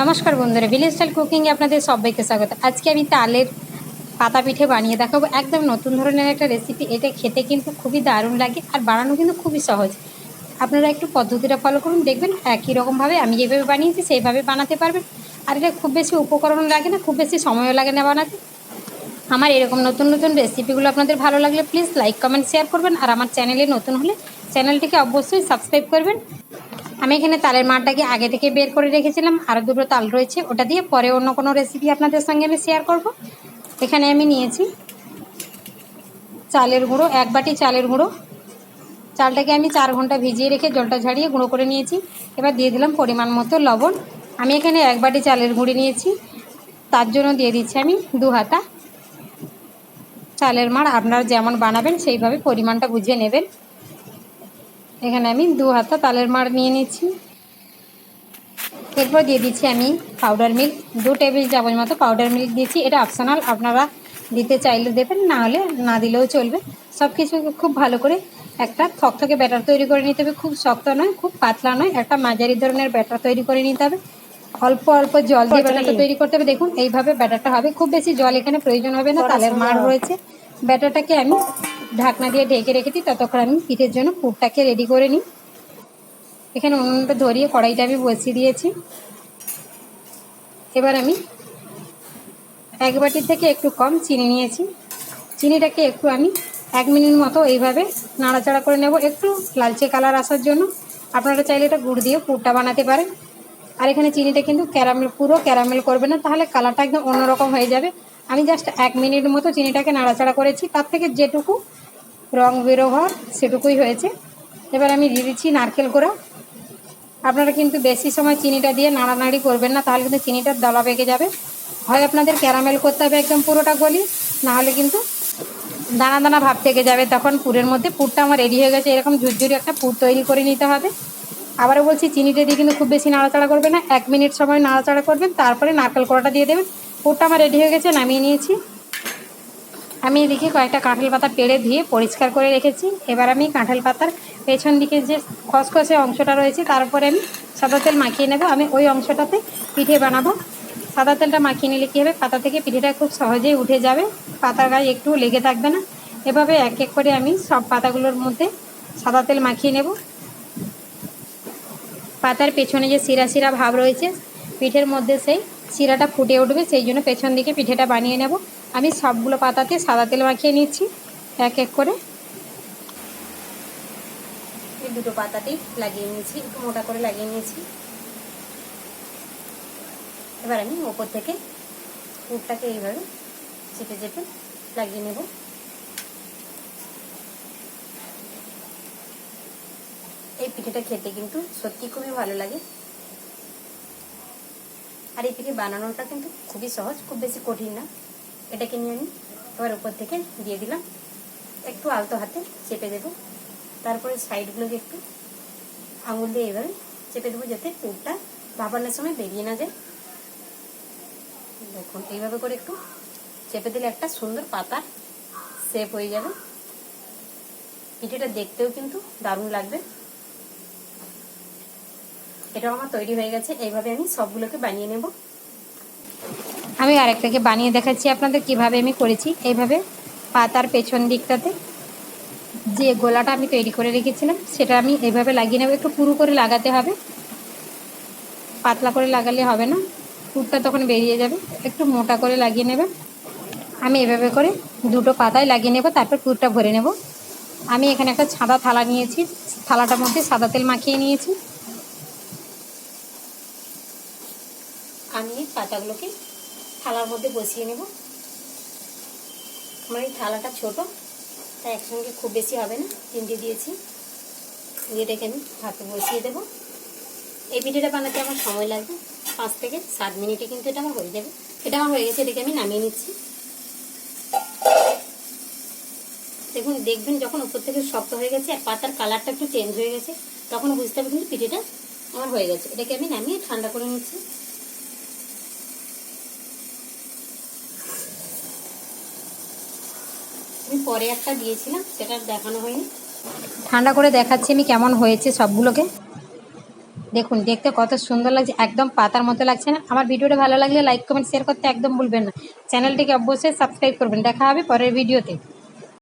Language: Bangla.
নমস্কার বন্ধুরা ভিলেজ স্টাইল কুকিংয়ে আপনাদের সবাইকে স্বাগত। আজকে আমি তালের পাতা পিঠে বানিয়ে দেখাবো। একদম নতুন ধরনের একটা রেসিপি এটা খেতে কিন্তু খুবই দারুণ লাগে আর বানানো কিন্তু খুবই সহজ। আপনারা একটু পদ্ধতিটা ফলো করুন, দেখবেন একই রকমভাবে আমি যেভাবে বানিয়েছি, সেইভাবে বানাতে পারবেন। আর এটা খুব বেশি উপকরণ লাগে না, খুব বেশি সময়ও লাগে না বানাতে। আমার এরকম নতুন নতুন রেসিপিগুলো আপনাদের ভালো লাগলে প্লিজ লাইক কমেন্ট শেয়ার করবেন। আর আমার চ্যানেলে নতুন হলে চ্যানেলটিকে অবশ্যই সাবস্ক্রাইব করবেন। আমি এখানে তালের মাঠটাকে আগে থেকে বের করে রেখেছিলাম আরও দুটো তাল রয়েছে, ওটা দিয়ে পরে অন্য কোনো রেসিপি আপনাদের সঙ্গে আমি শেয়ার করব। এখানে আমি নিয়েছি চালের গুঁড়ো, এক বাটি চালের গুঁড়ো। চালটাকে আমি চার ঘণ্টা ভিজিয়ে রেখে জলটা ঝাড়িয়ে গুঁড়ো করে নিয়েছি। এবার দিয়ে দিলাম পরিমাণ মতো লবণ। আমি এখানে এক বাটি চালের গুঁড়ি নিয়েছি। তার জন্য দিয়ে দিচ্ছি আমি দু হাতা চালের মাড়। আপনারা যেমন বানাবেন সেইভাবে পরিমাণটা বুঝিয়ে নেবেন। এখানে আমি দু হাতা তালের মাড় নিয়ে নিচ্ছি। এরপর দিয়ে দিচ্ছি আমি পাউডার মিল্ক দু টেবিল চামচ মতো পাউডার মিল্ক দিয়েছি এটা অপশনাল আপনারা দিতে চাইলে দেবেন না হলে না দিলেও চলবে। সব কিছু খুব ভালো করে একটা থকথকে ব্যাটার তৈরি করে নিতে হবে। খুব শক্ত নয় খুব পাতলা নয় একটা মাঝারি ধরনের ব্যাটার তৈরি করে নিতে হবে। অল্প অল্প জল দিয়ে ব্যাটারটা তৈরি করতে হবে। দেখুন এইভাবে ব্যাটারটা হবে। খুব বেশি জল এখানে প্রয়োজন হবে না তালের মাড় রয়েছে। ব্যাটারটাকে আমি ঢাকনা দিয়ে ঢেকে রেখেছি, ততক্ষণ আমি পিঠের জন্য পুরটাকে রেডি করে নিই। এখানে উনুনটা ধরিয়ে কড়াইটা আমি বসিয়ে দিয়েছি। এবার আমি এক বাটির থেকে একটু কম চিনি নিয়েছি। চিনিটাকে একটু আমি এক মিনিট মতো এইভাবে নাড়াচাড়া করে নেব, একটু লালচে কালার আসার জন্য। আপনারা চাইলে এটা গুড় দিয়ে পুরটা বানাতে পারেন। আর এখানে চিনিটা কিন্তু ক্যারামেল, পুরো ক্যারামেল করবে না, তাহলে কালারটা একদম অন্যরকম হয়ে যাবে। আমি জাস্ট এক মিনিট মতো চিনিটাকে নাড়াচাড়া করেছি, তার থেকে যেটুকু রং বেরো হওয়ার সেটুকুই হয়েছে। এবার আমি দিয়ে দিচ্ছি নারকেল কোড়া আপনারা কিন্তু বেশি সময় চিনিটা দিয়ে নাড়ানাড়ি করবেন না, তাহলে কিন্তু চিনিটার দলা পেকে যাবে। হয় আপনাদের ক্যারামেল করতে হবে একদম পুরোটা গলি নাহলে কিন্তু দানা দানা ভাব থেকে যাবে। তখন পুরের মধ্যে পুরটা আমার রেডি হয়ে গেছে, এরকম ঝুরঝুরি একটা পুর তৈরি করে নিতে হবে। আবারও বলছি, চিনিটা দিয়ে কিন্তু খুব বেশি নাড়াচাড়া করবে না, এক মিনিট সময় নাড়াচাড়া করবেন, তারপরে নারকেল কোড়াটা দিয়ে দেবেন। পুরটা আমার রেডি হয়ে গেছে, নামিয়ে নিয়েছি। আমি এদিকে কয়েকটা কাঁঠাল পাতা পেড়ে ধুয়ে পরিষ্কার করে রেখেছি। এবার আমি কাঁঠাল পাতার পেছন দিকে যে খসখসে অংশটা রয়েছে তারপরে আমি সাদা তেল মাখিয়ে নেব। আমি ওই অংশটাতে পিঠে বানাবো। সাদা তেলটা মাখিয়ে নিলে কী হবে? পাতা থেকে পিঠেটা খুব সহজেই উঠে যাবে। পাতার গায়ে একটু লেগে থাকবে না। এভাবে এক এক করে আমি সব পাতাগুলোর মধ্যে সাদা তেল মাখিয়ে নেব। পাতার পেছনে যে শিরা শিরা ভাব রয়েছে, পিঠের মধ্যে সেই শিরাটা ফুটে উঠবে, সেই জন্য পেছন দিকে পিঠেটা বানিয়ে নেব। আমি সবগুলো পাতাতে সাদা তেল মাখিয়ে নিচ্ছি, এক এক করে। দুটো পাতাতেই লাগিয়ে নিয়েছি, একটু মোটা করে লাগিয়ে নিয়েছি। এবার আমি ওপর থেকে পুরটাকে এইভাবে চেপে চেপে লাগিয়ে নেব। এই পিঠেটা খেতে কিন্তু সত্যি খুবই ভালো লাগে। আর এই পিঠে বানানোটা কিন্তু খুবই সহজ, খুব বেশি কঠিন না। এটাকে নিয়ে আমি এবার উপর থেকে দিয়ে দিলাম। একটু আলতো হাতে চেপে দেব। তারপরে সাইডগুলোকে একটু আঙুল দিয়ে এভাবে চেপে দেবো যাতে পুরটা ভাপানোর সময় বেরিয়ে না যায়। দেখুন, এইভাবে করে একটু চেপে দিলে একটা সুন্দর পাতা সেপ হয়ে যাবে। পিঠেটা দেখতেও কিন্তু দারুণ লাগবে। এটাও আমার তৈরি হয়ে গেছে। এইভাবে আমি সবগুলোকে বানিয়ে নেব। আমি আরেকটাকে বানিয়ে দেখাচ্ছি আপনাদের কীভাবে আমি করেছি। এইভাবে পাতার পেছন দিকটাতে যে গোলাটা আমি তৈরি করে রেখেছিলাম, সেটা আমি এইভাবে লাগিয়ে নেব। একটু পুরু করে লাগাতে হবে। পাতলা করে লাগালে হবে না। পুরটা তখন বেরিয়ে যাবে। একটু মোটা করে লাগিয়ে নেবে। আমি এভাবে করে দুটো পাতায় লাগিয়ে নেব, তারপর পুরটা ভরে নেব। আমি এখানে একটা ছাদা থালা নিয়েছি। থালাটার মধ্যে সাদা তেল মাখিয়ে নিয়েছি আমি এই পাতাগুলোকে থালার মধ্যে বসিয়ে নেব। আমার এই থালাটা ছোট, তাই একসঙ্গে খুব বেশি হবে না, তিনটে দিয়েছি। দিয়ে রেখে আমি হাতে বসিয়ে দেবো। এই পিঠেটা বানাতে আমার সময় লাগবে, পাঁচ থেকে সাত মিনিটে কিন্তু এটা আমার হয়ে যাবে। এটা আমার হয়ে গেছে, এটাকে আমি নামিয়ে নিচ্ছি। দেখুন, দেখবেন যখন উপর থেকে শক্ত হয়ে গেছে আর পাতার কালারটা একটু চেঞ্জ হয়ে গেছে, তখন বুঝতে হবে কিন্তু পিঠেটা আমার হয়ে গেছে। এটাকে আমি নামিয়ে ঠান্ডা করে নিচ্ছি। আমি পরে একটা দিয়েছিলাম, সেটা দেখানো হয়নি। ঠান্ডা করে দেখাচ্ছি আমি কেমন হয়েছে সবগুলোকে। দেখুন, দেখতে কত সুন্দর লাগছে, একদম পাতার মতো লাগছে না। আমার ভিডিওটা ভালো লাগলে লাইক কমেন্ট শেয়ার করতে একদম ভুলবেন না। চ্যানেলটিকে অবশ্যই সাবস্ক্রাইব করবেন। দেখা হবে পরের ভিডিওতে।